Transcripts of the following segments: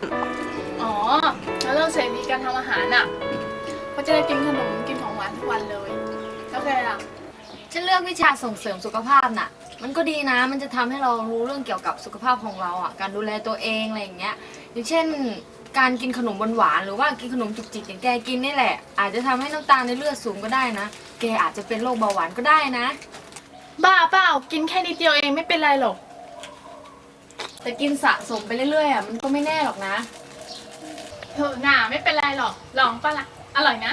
อะไรอะ่ะอ๋อ แล้วเรื่องเสรีการทำอาหารอะเขาจะได้กินขนมกินของหวานทุกวันเลย แล้วแกล่ะ ฉันเลือกวิชาส่งเสริมสุขภาพน่ะ มันก็ดีนะ มันจะทำให้เรารู้เรื่องเกี่ยวกับสุขภาพของเราอะ การดูแลตัวเองอะไรอย่างเงี้ย อย่างเช่น การกินขนมหวานๆหรือว่ากินขนมจุกจิกอย่างแกกินนี่แหละ อาจจะทำให้น้ำตาลในเลือดสูงก็ได้นะ แกอาจจะเป็นโรคเบาหวานก็ได้นะ บ้าเปล่า กินแค่นิดเดียวเองไม่เป็นไรหรอก แต่กินสะสมไปเรื่อยๆอะมันก็ไม่แน่หรอกนะ เถอะหน่าไม่เป็นไรหรอก ลองปะละ่ะ อร่อยนะ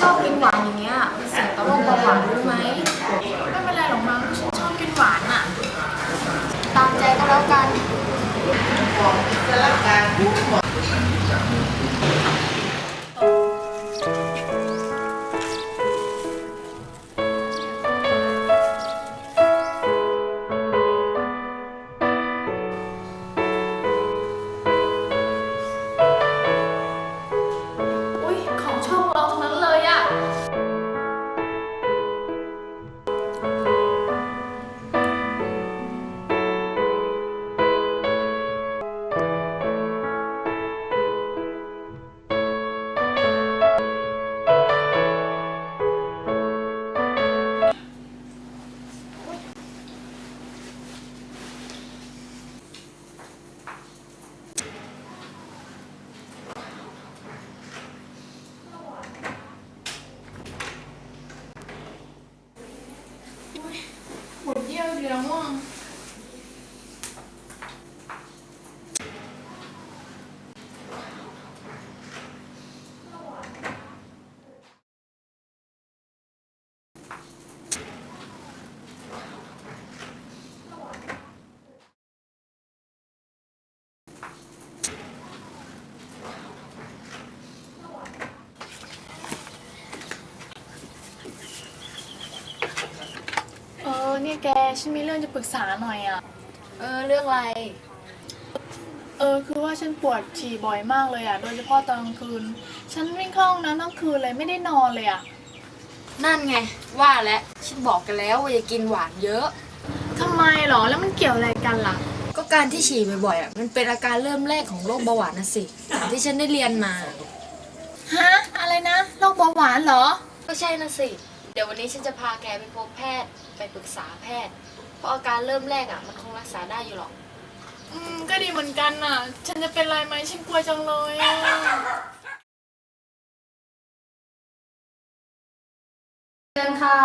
ชอบกินหวานอย่างเงี้ยมันเสี่ยงต่อโรคเบาหวานรู้ไหมไม่เป็นไรหรอกมั้งฉันชอบกินหวานอะ ตามใจก็แล้วกันอุ้ย ด เยี่ยวเดียวว่ะเออเนี่ยแก ฉันมีเรื่องจะปรึกษาหน่อยอะ เออ เรื่องอะไร เออ คือว่าฉันปวดฉี่บ่อยมากเลยอะ โดยเฉพาะตอนกลางคืน ฉันวิ่งเข้าห้องน้ำทั้งคืนเลยไม่ได้นอนเลยอะ นั่นไง ว่าแล้วฉันบอกกันแล้วว่าอย่ากินหวานเยอะ ทำไมหรอ แล้วมันเกี่ยวอะไรกันล่ะ ก็การที่ฉี่บ่อยๆอะมันเป็นอาการเริ่มแรกของโรคเบาหวานนะสิตามที่ฉันได้เรียนมา ฮะ อะไรนะ โรคเบาหวานเหรอ ก็ใช่นะสิ เดี๋ยววันนี้ฉันจะพาแกไปพบแพทย์ ไปปรึกษาแพทย์ เพราะอาการเริ่มแรกอะ มันคงรักษาได้อยู่หรอก อืมก็ดีเหมือนกันน่ะ ฉันจะเป็นไรไหมฉันกลัวจังเลยอะเชิญค่ะ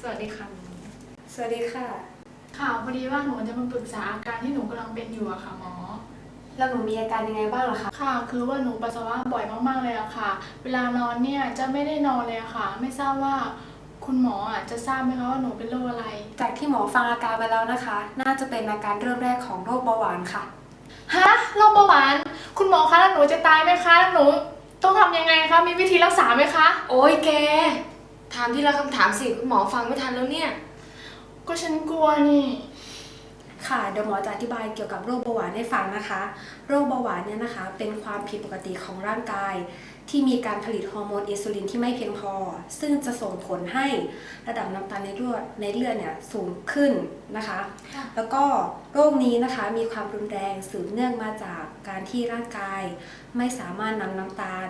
สวัสดีค่ะ สวัสดีค่ะ ค่ะพอดีว่าหนูจะมาปรึกษาอาการที่หนูกำลังเป็นอยู่อะค่ะหมอ แล้วหนูมีอาการยังไงบ้างล่ะคะ ค่ะ คือว่าหนูปัสสาวะบ่อยมากๆเลยอะค่ะ เวลานอนเนี่ยจะไม่ได้นอนเลยอะค่ะ ไม่ทราบว่าคุณหมออะจะทราบไหมคะว่าหนูเป็นโรคอะไร จากที่หมอฟังอาการไปแล้วนะคะ น่าจะเป็นอาการเริ่มแรกของโรคเบาหวานค่ะ ฮะโรคเบาหวาน คุณหมอคะแล้วหนูจะตายไหมคะ หนูต้องทำยังไงคะ มีวิธีรักษาไหมคะ โอ้ยแก ถามทีละคำถามสิคุณหมอฟังไม่ทันแล้วเนี่ย ก็ฉันกลัวนี่ ค่ะเดี๋ยวหมอจะอธิบายเกี่ยวกับโรคเบาหวานให้ฟังนะคะ โรคเบาหวานเนี่ยนะคะ เป็นความผิดปกติของร่างกาย ที่มีการผลิตฮอร์โมนอินซูลินที่ไม่เพียงพอ ซึ่งจะส่งผลให้ระดับน้ำตาลในเลือดในเลือดเนี่ยสูงขึ้นนะคะ ค่ะ แล้วก็โรคนี้นะคะมีความรุนแรงสืบเนื่องมาจากการที่ร่างกาย ไม่สามารถนำน้ำตาล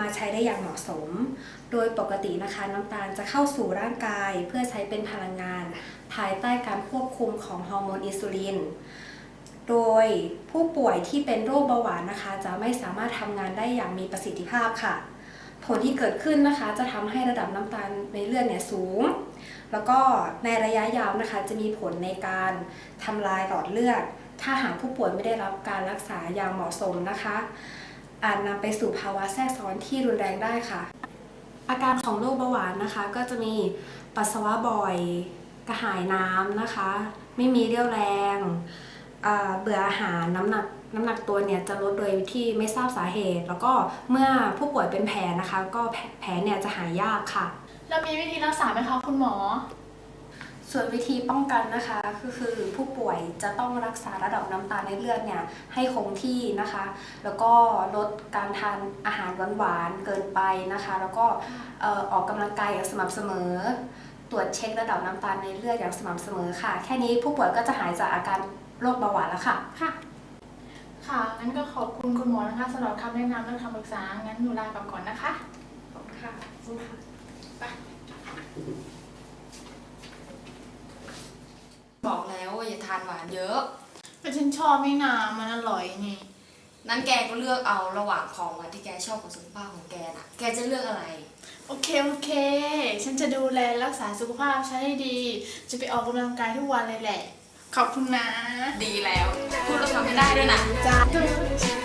มาใช้ได้อย่างเหมาะสม โดยปกตินะคะน้ำตาลจะเข้าสู่ร่างกายเพื่อใช้เป็นพลังงาน ภายใต้การควบคุมของฮอร์โมนอินซูลิน โดยผู้ป่วยที่เป็นโรคเบาหวานนะคะ จะไม่สามารถทำงานได้อย่างมีประสิทธิภาพค่ะ ผลที่เกิดขึ้นนะคะจะทำให้ระดับน้ำตาลในเลือดเนี่ยสูง แล้วก็ในระยะยาวนะคะจะมีผลในการทำลายหลอดเลือดถ้าหากผู้ป่วยไม่ได้รับการรักษาอย่างเหมาะสมนะคะ อาจนำไปสู่ภาวะแทรกซ้อนที่รุนแรงได้ค่ะ อาการของโรคเบาหวานนะคะก็จะมีปัสสาวะบ่อย กระหายน้ำนะคะ ไม่มีเรี่ยวแรง เบื่ออาหารน้ำหนักน้ำหนักตัวเนี่ยจะลดโดยที่ไม่ทราบสาเหตุ แล้วก็เมื่อผู้ป่วยเป็นแผลนะคะ ก็แผลเนี่ยจะหายยากค่ะ แล้วมีวิธีรักษาไหมคะคุณหมอ ส่วนวิธีป้องกันนะคะก็คือผู้ป่วยจะต้องรักษาระดับน้ำตาลในเลือดเนี่ยให้คงที่นะคะ แล้วก็ลดการทานอาหารหวานๆเกินไปนะคะ แล้วก็เอ่อออกกำลังกายอย่างสม่ำเสมอ ตรวจเช็คระดับน้ำตาลในเลือดอย่างสม่ำเสมอค่ะ แค่นี้ผู้ป่วยก็จะหายจากอาการโรคเบาหวานแล้วค่ะค่ะ ค่ะงั้นก็ขอบคุณคุณหมอนะคะสำหรับคำแนะนำและคำปรึกษางั้นหนูลากลับก่อนนะคะขอบคุณค่ะ บอกแล้วว่าอย่าทานหวานเยอะ แต่ฉันชอบไม่นามันอร่อยนี่ นั้นแกก็เลือกเอาระหว่างของหวานที่แกชอบกับสุขภาพของแกน่ะ แกจะเลือกอะไร โอเค โอเค ฉันจะดูแลรักษาสุขภาพฉันให้ดี จะไปออกกำลังกายทุกวันเลยแหละ ขอบคุณนะ ดีแล้ว พูดแล้วทำไม่ได้ด้วยนะจ้า